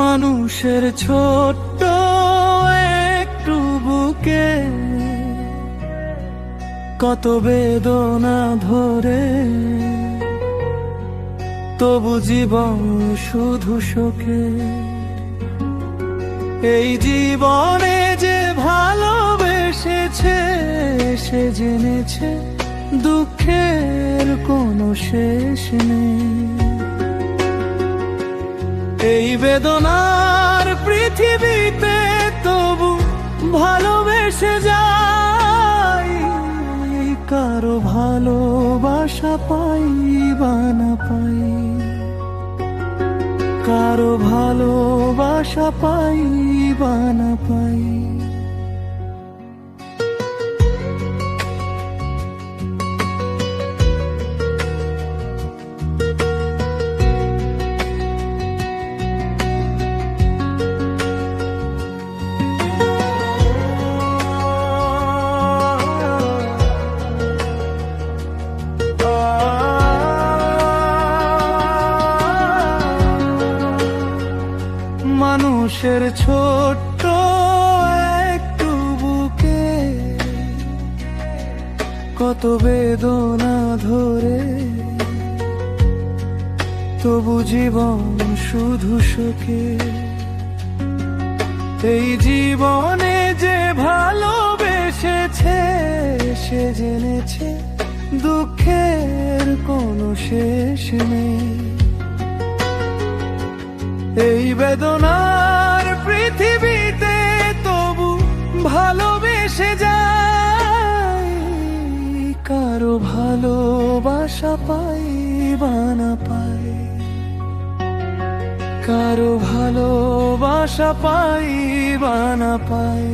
মানুষের ছোট্ট একটু বুকে কত বেদনা ধরে। তবু জীবন শুধু শোকে। এই জীবনে যে ভালোবেসেছে, সে জেনেছে দুঃখের কোনো শেষ নেই। এই বেদনার পৃথিবীতে তবু ভালোবেসে যাই। কারও ভালোবাসা পাই বা না পাই। কারও ভালোবাসা পাই বা না পাই। মানুষের ছোট্ট একটু বুকে কত বেদনা ধরে। তবু জীবন শুধু সুখে। এই জীবনে যে ভালোবেসেছে, সে জেনেছে দুঃখের কোনো শেষ নেই। এই বেদনার পৃথিবীতে তবু ভালোবেসে যায়। কারও ভালোবাসা পাই বানা পাই কারও ভালোবাসা পাই বানা পাই